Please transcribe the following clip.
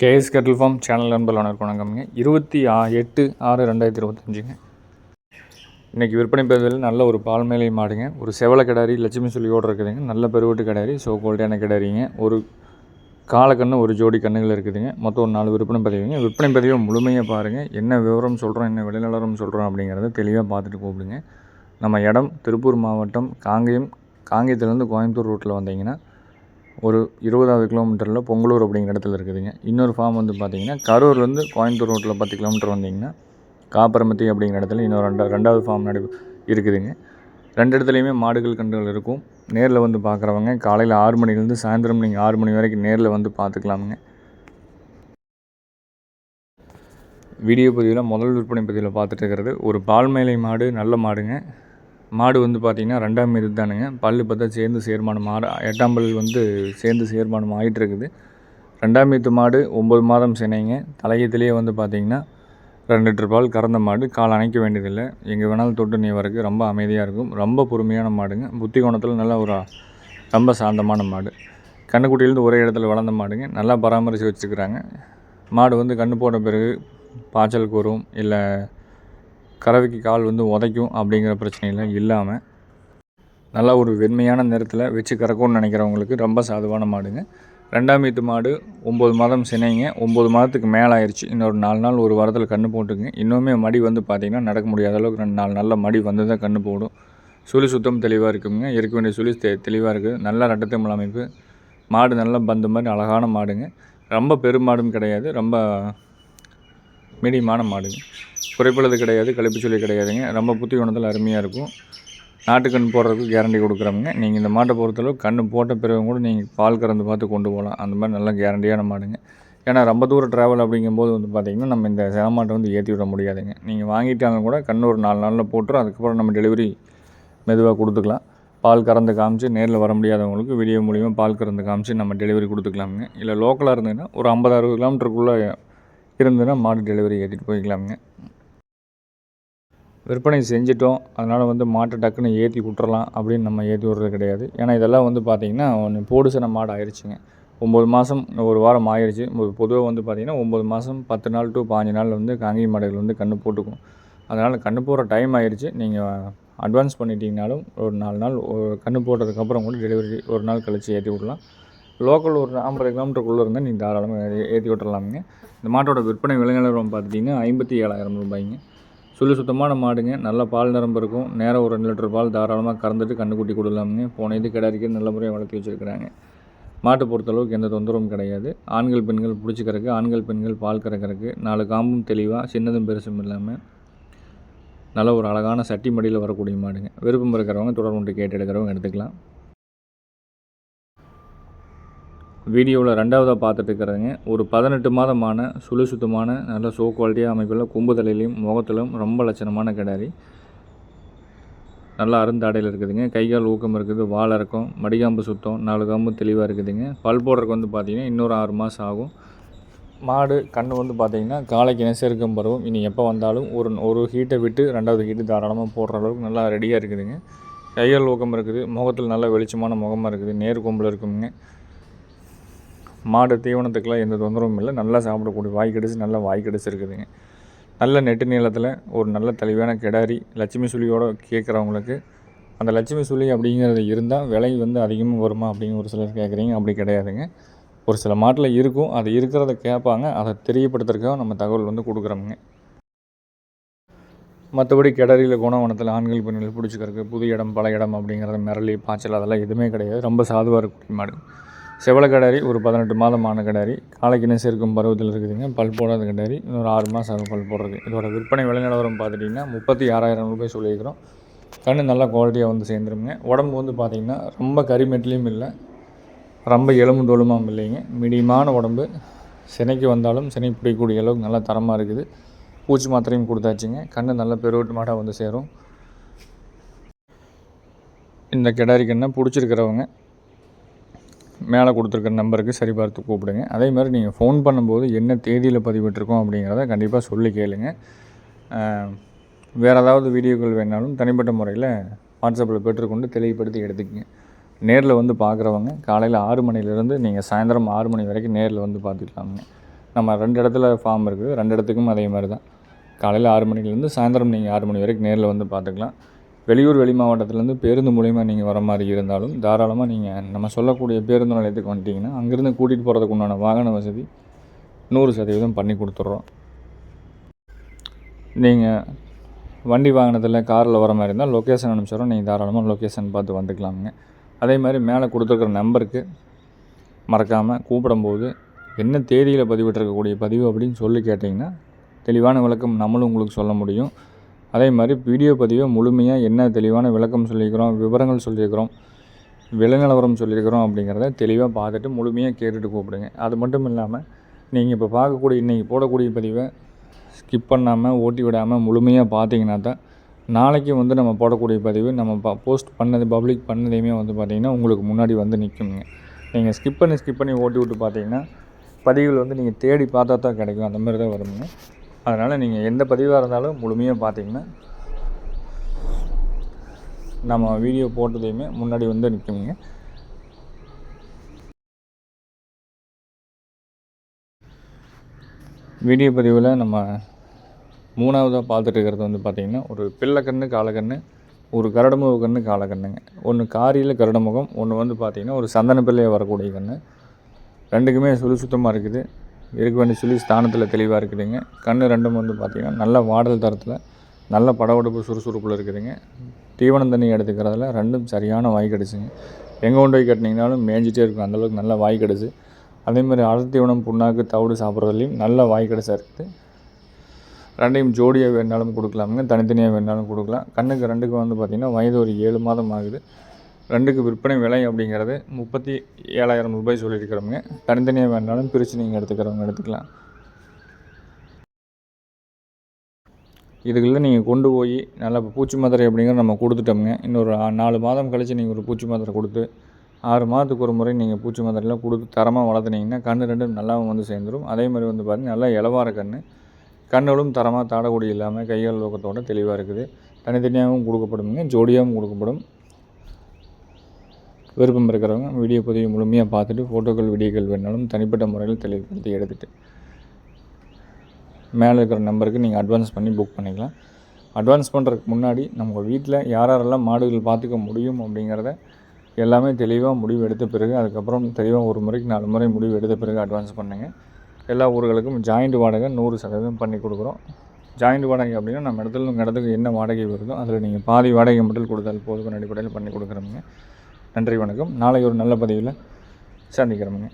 KS கட்டில் form channel நண்பர்கள் வணக்கம். வணக்கம்ங்க இருபத்தி ஆ எட்டு ஆறு ரெண்டாயிரத்தி இருபத்தஞ்சுங்க. இன்றைக்கி விற்பனை பதிவில் நல்ல ஒரு பால் மேலை மாடுங்க. ஒரு செவலை கிடாரி லட்சுமி சொல்லியோடு இருக்குதுங்க. நல்ல பெருவட்டு கிடாரி ஸோ குவாலிட்டியான கிடாரிங்க. ஒரு காலக்கண்ணு ஒரு ஜோடி கண்ணுகள் இருக்குதுங்க. மொத்தம் ஒரு நாலு விற்பனை பதிவுங்க. விற்பனை பதிவை முழுமையாக பாருங்கள் என்ன விவரம் சொல்கிறோம் என்ன விளைநிலவரம் சொல்கிறோம் அப்படிங்கிறத தெளிவாக பார்த்துட்டு கூப்பிடுங்க. நம்ம இடம் திருப்பூர் மாவட்டம் காங்கேயம் காங்கேயத்துலேருந்து கோயம்புத்தூர் ரூட்டில் வந்தீங்கன்னா ஒரு இருபதாவது கிலோமீட்டரில் பொங்கலூர் அப்படிங்கிற இடத்துல இருக்குதுங்க. இன்னொரு ஃபார்ம் வந்து பார்த்தீங்கன்னா கரூர்லேருந்து கோயம்புத்தூர் ரோட்டில் பத்து கிலோமீட்டர் வந்தீங்கன்னா காப்பரமத்தி அப்படிங்கிற இடத்துல இன்னொரு ரெண்டா ரெண்டாவது ஃபார்ம் நடு இருக்குதுங்க. ரெண்டு இடத்துலையுமே மாடுகள் கன்றுகள் இருக்கும். நேரில் வந்து பார்க்குறவங்க காலையில் ஆறு மணிலேருந்து சாயந்தரம் நீங்கள் ஆறு மணி வரைக்கும் நேரில் வந்து பார்த்துக்கலாமுங்க வீடியோ பதிவில் முதல் விற்பனை பதிவில் பார்த்துட்டு இருக்கிறது ஒரு பால் மேலை மாடு நல்ல மாடுங்க. மாடு வந்து பார்த்திங்கன்னா ரெண்டாம் மீது தானுங்க. பல்லு பார்த்தா சேர்ந்து சேர்மானம் மாடு எட்டாம் பல் வந்து சேர்ந்து சேர்மானம் ஆகிட்டுருக்குது ரெண்டாம் மீத்து மாடு ஒம்பது மாதம் சினைங்க. தலையத்திலேயே வந்து பார்த்திங்கன்னா ரெண்டு லிட்டர் பால் கறந்த மாடு. கால் அணைக்க வேண்டியதில்லை. எங்கே வேணாலும் தொட்டு நீ வரக்கு ரொம்ப அமைதியாக இருக்கும். ரொம்ப பொறுமையான மாடுங்க. புத்தி கோணத்தில் நல்ல ஒரு ரொம்ப சாந்தமான மாடு. கண்ணுக்குட்டியிலேருந்து ஒரே இடத்துல வளர்ந்த மாடுங்க. நல்லா பராமரித்து வச்சுக்கிறாங்க. மாடு வந்து கண்ணு போட்ட பிறகு பாய்ச்சலுக்கு வரும். இல்லை கறவைக்கு கால் வந்து உதைக்கும் அப்படிங்கிற பிரச்சனையெல்லாம் இல்லாமல் நல்லா ஒரு வெண்மையான நிறத்தில் வச்சு கறக்கும்னு நினைக்கிறவங்களுக்கு ரொம்ப சாதுவான மாடுங்க. ரெண்டாம் வீட்டு மாடு ஒம்பது மாதம் சினைங்க. ஒம்பது மாதத்துக்கு மேலே ஆயிடுச்சு இன்னொரு நாலு நாள் ஒரு வாரத்தில் கன்று போட்டுங்க. இன்னுமே மடி வந்து பார்த்திங்கன்னா நடக்க முடியாத அளவுக்கு ரெண்டு நாலு நல்ல மடி வந்து தான் கன்று போடும். சுழி சுத்தம் தெளிவாக இருக்குங்க. இருக்க வேண்டிய சுழி தெ தெளிவாக இருக்குது நல்ல ரெட்டத்தமிழ் அமைப்பு. மாடு நல்லா பந்து மாதிரி அழகான மாடுங்க. ரொம்ப பெருமாடும் கிடையாது. ரொம்ப மீடியமான மாடுங்க குறைப்பளது கிடையாது கழிப்பு சொல்லி கிடையாதுங்க. ரொம்ப புத்தி குணத்தில் அருமையாக இருக்கும். நாட்டுக்கண் போடுறதுக்கு கேரண்டி கொடுக்குறவங்க. நீங்கள் இந்த மாட்டை பொறுத்தளவு கண் போட்ட பிறகு கூட நீங்கள் பால் கறந்து பார்த்து கொண்டு போகலாம். அந்த மாதிரி நல்லா கேரண்டியான மாடுங்க. ஏன்னா ரொம்ப தூரம் ட்ராவல் அப்படிங்கும்போது வந்து பார்த்திங்கன்னா நம்ம இந்த சேமாட்டை வந்து ஏற்றி விட முடியாதுங்க. நீங்கள் வாங்கிட்டாலும் கூட கண் ஒரு நாலு நாளில் போட்டுரும். அதுக்கப்புறம் நம்ம டெலிவரி மெதுவாக கொடுத்துக்கலாம். பால் கறந்து காமிச்சு நேரில் வர முடியாதவங்களுக்கு வீடியோ மூலிமா பால் கறந்து காமிச்சு நம்ம டெலிவரி கொடுத்துக்கலாமுங்க. இல்லை லோக்கலாக இருந்ததுன்னா ஒரு ஐம்பது அறுபது கிலோமீட்டருக்குள்ளே இருந்ததுன்னா மாடு டெலிவரி ஏற்றிட்டு போய்க்கலாமுங்க. விற்பனை செஞ்சிட்டோம். அதனால் வந்து மாட்டை டக்குன்னு ஏற்றி விட்டுறலாம் அப்படின்னு நம்ம ஏற்றி விட்றது கிடையாது. ஏன்னா இதெல்லாம் வந்து பார்த்திங்கன்னா ஒன்று போடு சின மாடு ஆயிடுச்சுங்க ஒம்பது மாதம் ஒரு வாரம் ஆயிடுச்சு பொதுவாக வந்து பார்த்திங்கன்னா ஒம்பது மாதம் பத்து நாள் டு பாஞ்சு நாள் வந்து காங்கி மாடுகள் வந்து கன்று போட்டுக்கும் அதனால் கன்று போடுற டைம் ஆயிடுச்சு நீங்கள் அட்வான்ஸ் பண்ணிட்டீங்கனாலும் ஒரு நாலு நாள் கன்று போட்டதுக்கப்புறம் கூட டெலிவரி ஒரு நாள் கழித்து ஏற்றி விடலாம். லோக்கல் ஒரு ஐம்பது கிலோமீட்டருக்குள்ளே இருந்தால் நீங்கள் தாராளமாக ஏற்றி விட்டுறலாமுங்க. இந்த மாட்டோட விற்பனை விலை பார்த்துட்டிங்கன்னா ஐம்பத்தி ஏழாயிரம் ரூபாய்ங்க. சுழி சுத்தமான மாடுங்க. நல்ல பால் நிரம்பு இருக்கும். நேரம் ஒரு ரெண்டு லிட்டர் பால் தாராளமாக கறந்துட்டு கண்ணுக்குட்டி கொடுக்கலாமுங்க. போன இது கிடாரிக்கு நல்ல முறையாக வளர்த்தி வச்சுருக்கிறாங்க. மாட்டை பொறுத்தளவுக்கு எந்த தொந்தரவும் கிடையாது. ஆண்கள் பெண்கள் பிடிச்சிக்கிறக்கு ஆண்கள் பெண்கள் பால் கறக்கிறக்கு நாலு காம்பும் தெளிவாக சின்னதும் பெருசும் இல்லாமல் நல்ல ஒரு அழகான சட்டி மடியில் வரக்கூடிய மாடுங்க. விருப்பம் இருக்கிறவங்க தொடர்பு கேட்டு எடுக்கிறவங்க எடுத்துக்கலாம். வீடியோவில் ரெண்டாவதாக பார்த்துட்டு இருக்கிறதுங்க ஒரு பதினெட்டு மாதமான சுழு சுத்தமான நல்ல சோ குவாலிட்டியாக அமைப்புள்ள கொம்பு தலையிலையும் முகத்திலும் ரொம்ப லட்சணமான கிடாரி. நல்லா அருந்தாடையில் இருக்குதுங்க. கைகால் ஊக்கம் இருக்குது வாழை இருக்கும் மடிகாம்பு சுத்தம் நாலு காம்பு தெளிவாக இருக்குதுங்க. பல் போடுறதுக்கு வந்து பார்த்திங்கன்னா இன்னொரு ஆறு மாதம் ஆகும். மாடு கண் வந்து பார்த்திங்கன்னா காலைக்கு நெசருக்கும் பருவம் இனி எப்போ வந்தாலும் ஒரு ஒரு ஹீட்டை விட்டு ரெண்டாவது ஹீட்டு தாராளமாக போடுற அளவுக்கு நல்லா ரெடியாக இருக்குதுங்க. கையால் ஊக்கம் இருக்குது முகத்தில் நல்ல வெளிச்சமான முகமாக இருக்குது நேர் கொம்பில் இருக்குங்க. மாடு தீவனத்துக்கெலாம் எந்த தொந்தரவும் இல்லை. நல்லா சாப்பிடக்கூடிய வாய் கிடச்சி நல்லா வாய் கடிச்சு இருக்குதுங்க. நல்ல நெட்டு நீளத்தில் ஒரு நல்ல தெளிவான கிடாரி லட்சுமி சுழியோடு கேட்குறவங்களுக்கு அந்த லட்சுமி சுழி அப்படிங்கிறது இருந்தால் விலை வந்து அதிகமாக வருமா அப்படின்னு ஒரு சிலர் கேட்குறீங்க அப்படி கிடையாதுங்க. ஒரு சில மாட்டில் இருக்கும். அது இருக்கிறத கேட்பாங்க அதை தெரியப்படுத்துறதுக்காக நம்ம தகவல் வந்து கொடுக்குறோமுங்க. மற்றபடி கிடரியில் குணவனத்தில் ஆண்கள் பெண்கள் பிடிச்சிக்கிறதுக்கு புது இடம் பல இடம் அப்படிங்கிறது மிரளி பாய்ச்சல் அதெல்லாம் எதுவுமே கிடையாது. ரொம்ப சாதுவாக இருக்கக்கூடிய மாடு. செவலை கடாரி ஒரு பதினெட்டு மாதமான கடாரி காலைக்கிணை சேர்க்கும் பருவத்தில் இருக்குதுங்க பல் போடாத கடாரி இன்னொரு ஆறு மாதம் ஆகும் பல் போடுறது இதோட விற்பனை விலை நிலவரம் பார்த்துட்டிங்கன்னா முப்பத்தி ஆறாயிரம் ரூபாய் சொல்லியிருக்கிறோம். கண்ணு நல்லா குவாலிட்டியாக வந்து சேர்ந்துருங்க. உடம்பு வந்து பார்த்திங்கன்னா ரொம்ப கரிமெட்லேயும் இல்லை ரொம்ப எலும்பு தோலுமாகவும் இல்லைங்க. மீடியமான உடம்பு. சினைக்கு வந்தாலும் சினை பிடிக்கக்கூடிய அளவுக்கு நல்லா தரமாக இருக்குது. பூச்சி மாத்திரையும் கொடுத்தாச்சுங்க. கண்ணு நல்ல பெருவட்டமாட்டாக வந்து சேரும். இந்த கிடாரி கண்ணை பிடிச்சிருக்கிறவங்க மேலே கொடுத்துருக்க நம்பருக்கு சரி பார்த்து கூப்பிடுங்க. அதே மாதிரி நீங்கள் ஃபோன் பண்ணும்போது என்ன தேதியில் பதிவிட்டிருக்கோம் அப்படிங்கிறத கண்டிப்பாக சொல்லி கேளுங்க. வேறு ஏதாவது வீடியோக்கள் வேணாலும் தனிப்பட்ட முறையில் வாட்ஸ்அப்பில் பெற்றுக்கொண்டு தெளிவுபடுத்தி எடுத்துக்கங்க. நேரில் வந்து பார்க்குறவங்க காலையில் ஆறு மணிலேருந்து நீங்கள் சாயந்தரம் ஆறு மணி வரைக்கும் நேரில் வந்து பார்த்துக்கலாமுங்க. நம்ம ரெண்டு இடத்துல ஃபார்ம் இருக்குது. ரெண்டு இடத்துக்கும் அதே மாதிரி தான். காலையில் ஆறு மணிலேருந்து சாயந்தரம் நீங்கள் ஆறு மணி வரைக்கும் நேரில் வந்து பார்த்துக்கலாம். வெளியூர் வெளி மாவட்டத்துலேருந்து பேருந்து மூலிமா நீங்கள் வர மாதிரி இருந்தாலும் தாராளமாக நீங்கள் நம்ம சொல்லக்கூடிய பேருந்து நிலையத்துக்கு வந்துட்டிங்கன்னா அங்கேருந்து கூட்டிகிட்டு போகிறதுக்கு உண்டான வாகன வசதி நூறு சதவீதம் பண்ணி கொடுத்துட்றோம். நீங்கள் வண்டி வாகனத்தில் காரில் வர மாதிரி இருந்தால் லொக்கேஷன் அனுப்பிச்சிடுறோம். நீங்கள் தாராளமாக லொக்கேஷன் பார்த்து வந்துக்கலாமுங்க. அதே மாதிரி மேலே கொடுத்துருக்குற நம்பருக்கு மறக்காமல் கூப்பிடும்போது என்ன தேதியில் பதிவிட்டிருக்கக்கூடிய பதிவு அப்படின்னு சொல்லி கேட்டிங்கன்னா தெளிவான விளக்கம் நம்மளும் உங்களுக்கு சொல்ல முடியும். அதே மாதிரி வீடியோ பதிவை முழுமையாக என்ன தெளிவான விளக்கம் சொல்லியிருக்கிறோம் விவரங்கள் சொல்லியிருக்கிறோம் விலநிலவரம் சொல்லியிருக்கிறோம் அப்படிங்கிறத தெளிவாக பார்த்துட்டு முழுமையாக கேட்டுட்டு கூப்பிடுங்க. அது மட்டும் இல்லாமல் நீங்கள் இப்போ பார்க்கக்கூடிய இன்றைக்கி போடக்கூடிய பதிவை ஸ்கிப் பண்ணாமல் ஓட்டி விடாமல் முழுமையாக பார்த்தீங்கன்னா தான் நாளைக்கு வந்து நம்ம போடக்கூடிய பதிவு நம்ம ப போஸ்ட் பண்ணது பப்ளிக் பண்ணதையுமே வந்து பார்த்திங்கன்னா உங்களுக்கு முன்னாடி வந்து நிற்குங்க நீங்கள் ஸ்கிப் பண்ணி ஸ்கிப் பண்ணி ஓட்டி விட்டு பார்த்தீங்கன்னா பதிவுகள் வந்து நீங்கள் தேடி பார்த்தா தான் கிடைக்கும். அந்த மாதிரி தான் வருங்க. அதனால் நீங்கள் எந்த பதிவாக இருந்தாலும் முழுமையாக பார்த்தீங்கன்னா நம்ம வீடியோ போட்டதையுமே முன்னாடி வந்து நிற்குங்க வீடியோ பதிவில் நம்ம மூணாவதாக பார்த்துட்டு இருக்கிறது வந்து பார்த்திங்கன்னா ஒரு பிள்ளைக்கண்ணு காலக்கண்ணு ஒரு கரடமுக கண்ணு காலக்கண்ணுங்க ஒன்று காரியில் கரடமுகம் ஒன்று வந்து பார்த்திங்கன்னா ஒரு சந்தன பிள்ளையை வரக்கூடிய கண்ணு. ரெண்டுக்குமே சுழி சுத்தமாக இருக்குது. இருக்க வேண்டிய சொல்லி ஸ்தானத்தில் தெளிவாக இருக்குதுங்க. கண் ரெண்டும் வந்து பார்த்திங்கன்னா நல்ல வாடல் தரத்தில் நல்ல படவெடுப்பு சுறுசுறுப்பில் இருக்குதுங்க. தீவனம் தண்ணி எடுத்துக்கிறதுல ரெண்டும் சரியான வாய் கிடச்சிங்க எங்கே கொண்டு போய் கட்டினீங்கனாலும் மேய்ஞ்சிட்டே இருக்கும். அந்தளவுக்கு நல்ல வாய் கிடச்சி அதேமாதிரி அடர்த்தீவனம் புண்ணாக்கு தவிடு சாப்பிட்றதுலையும் நல்ல வாய் கிடச்சா இருக்குது. ரெண்டையும் ஜோடியாக வேணாலும் கொடுக்கலாமுங்க. தனித்தனியாக வேணாலும் கொடுக்கலாம். கண்ணுக்கு ரெண்டுக்கும் வந்து பார்த்திங்கன்னா வயது ஒரு ஏழு மாதம் ஆகுது. ரெண்டுக்கு விற்பனை விலை அப்படிங்கிறது முப்பத்தி ஏழாயிரம் ரூபாய் சொல்லியிருக்கிறவங்க. தனித்தனியாக வேணாலும் பிரித்து நீங்கள் எடுத்துக்கிறவங்க எடுத்துக்கலாம். இதுக்குள்ளே நீங்கள் கொண்டு போய் நல்லா இப்போ பூச்சி மாத்திரை அப்படிங்கிற நம்ம கொடுத்துட்டோமுங்க. இன்னொரு நாலு மாதம் கழித்து நீங்கள் ஒரு பூச்சி மாத்திரை கொடுத்து ஆறு மாதத்துக்கு ஒரு முறை நீங்கள் பூச்சி மாத்திரைலாம் கொடுத்து தரமாக வளர்த்துனீங்கன்னா கண் ரெண்டும் நல்லாவும் வந்து சேர்ந்துடும் அதே மாதிரி வந்து பார்த்திங்கன்னா நல்லா இலவார கன்று கண்ணுகளும் தரமாக தாடக்கூடிய இல்லாமல் கைகள் நோக்கத்தோட தெளிவாக இருக்குது. தனித்தனியாகவும் கொடுக்கப்படுங்க ஜோடியாகவும் கொடுக்கப்படும். விருப்பம் இருக்கிறவங்க வீடியோ பதிவு முழுமையாக பார்த்துட்டு ஃபோட்டோக்கள் வீடியோக்கள் வேணாலும் தனிப்பட்ட முறையில் தெளிவுபடுத்தி எடுத்துகிட்டு மேலே இருக்கிற நம்பருக்கு நீங்கள் அட்வான்ஸ் பண்ணி புக் பண்ணிக்கலாம். அட்வான்ஸ் பண்ணுறதுக்கு முன்னாடி நம்ம வீட்டில் யார் யாரெல்லாம் மாடுகள் பார்த்துக்க முடியும் அப்படிங்கிறத எல்லாமே தெளிவாக முடிவு எடுத்த பிறகு அதுக்கப்புறம் தெளிவாக ஒரு முறைக்கு நாலு முறை முடிவு எடுத்த பிறகு அட்வான்ஸ் பண்ணுங்கள் எல்லா ஊர்களுக்கும் ஜாயிண்ட் வாடகை நூறு சதவீதம் பண்ணி கொடுக்குறோம். ஜாயிண்ட் வாடகை அப்படின்னா நம்ம இடத்துல உங்கள் இடத்துக்கு என்ன வாடகை வருதோ அதில் நீங்கள் பாதி வாடகை மட்டும் கொடுத்தால் போதும் அடிப்படையில் பண்ணி கொடுக்குறோங்க நன்றி வணக்கம். நாளை ஒரு நல்ல பதிவில் சந்திக்கிறோமுங்க